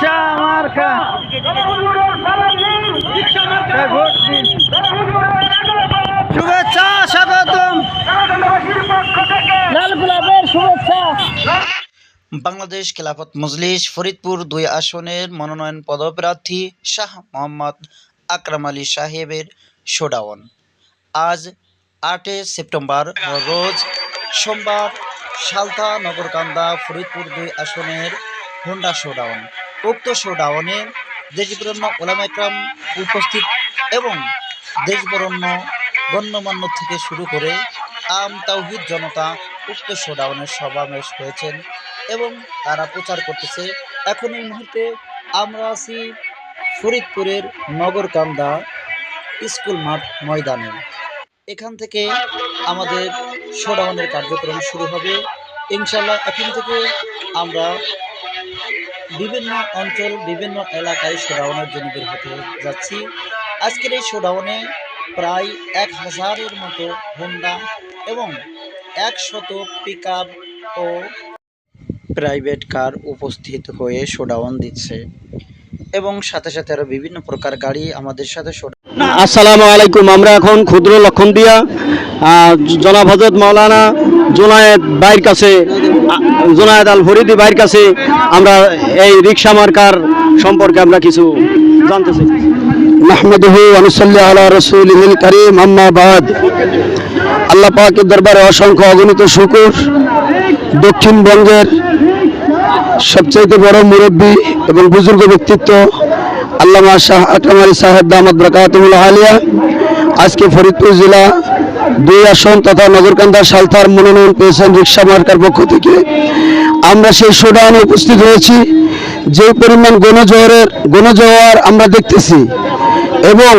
রিক্সা মার্কা। শুভেচ্ছা স্বাগতম। লাল গোলাপের শুভেচ্ছা। বাংলাদেশ খেলাফত মজলিস ফরিদপুর দুই আসনের মনোনয়ন পদপ্রার্থী শাহ মোহাম্মদ আকরাম আলী সাহেবের শোডাউন আজ আটে সেপ্টেম্বর রোজ সোমবার সালতা নগরকান্দা ফরিদপুর দুই আসনের হোন্ডা শোডাউন উক্ত শোডাউনে দেশবরণ্য ওলামাইকরাম উপস্থিত এবং দেশবরণ্য গণ্যমান্য থেকে শুরু করে আম তাওহিদ জনতা উক্ত শোডাউনের সমাবেশ হয়েছেন এবং তারা প্রচার করতেছে। এখন এই মুহূর্তে আমরা আছি ফরিদপুরের নগরকান্দা স্কুল মাঠ ময়দানে। এখান থেকে আমাদের শোডাউনের কার্যক্রম শুরু হবে। ইনশাল্লাহ এখন থেকে আমরা বিভিন্ন অঞ্চল, বিভিন্ন এলাকায় শোডাউনের জন্য বের হতে যাচ্ছি। আজকের এই শোডাউনে প্রায় এক হাজারের মতো হোন্ডা এবং একশত পিক ও প্রাইভেট কার উপস্থিত হয়ে শোডাউন দিচ্ছে। এবং সাথে সাথে আরও বিভিন্ন প্রকার গাড়ি আমাদের সাথে আসসালামু আলাইকুম। আমরা এখন ক্ষুদ্র লক্ষণ দিয়া জনাব হজরত মৌলানা জোনায়েদ বাইর কাছে জোনায়েদ আল ফরিদি ভাইয়ের কাছে আমরা এই রিক্সা মার্কার সম্পর্কে আমরা কিছু জানতে চাই। মাহমুদহু আনুসাল্লাহ আলা রসুলিল করিম, আম্মা বাদ। আল্লাহ পাকের দরবারে অসংখ্য অগণিত শুকুর। দক্ষিণবঙ্গের সবচাইতে বড় মুরব্বী এবং বুজুর্গ ব্যক্তিত্ব আল্লামা শাহ আকরাম সাহেব দামাদ বরকাতুল আলিয়া। আজকে ফরিদপুর জেলা দুই আসন তথা নগরকান্দা সালথার মনোনয়ন পেয়েছেন রিক্সা মার্কার পক্ষ থেকে। আমরা সেই শোডাউনে উপস্থিত হয়েছি যে পরিমাণ গণজোয়ারের, গণজোয়ার আমরা দেখতেছি এবং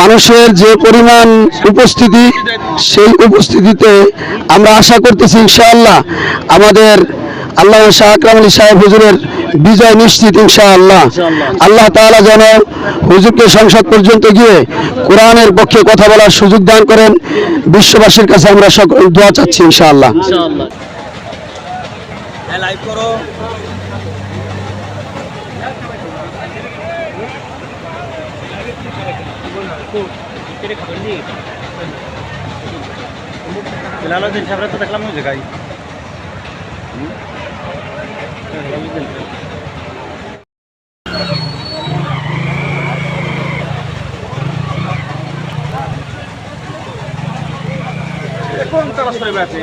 মানুষের যে পরিমাণ উপস্থিতি, সেই উপস্থিতিতে আমরা আশা করতেছি ইনশাআল্লাহ আমাদের আল্লাহ শাহ আকরাম আলী সাহেব হুজুরের বিজয় নিশ্চিত ইনশাআল্লাহ। আল্লাহ তাআলা যেন হুজুরকে সংসদ পর্যন্ত গিয়ে কোরআনের পক্ষে কথা বলার সুযোগ দান করেন। বিশ্ববাসীর কাছে আমরা সকল দোয়া চাচ্ছি ইনশাআল্লাহ। লাইভ করো। সাহেবরা তো দেখলাম ওই জায়গায়। কোন তারা আছে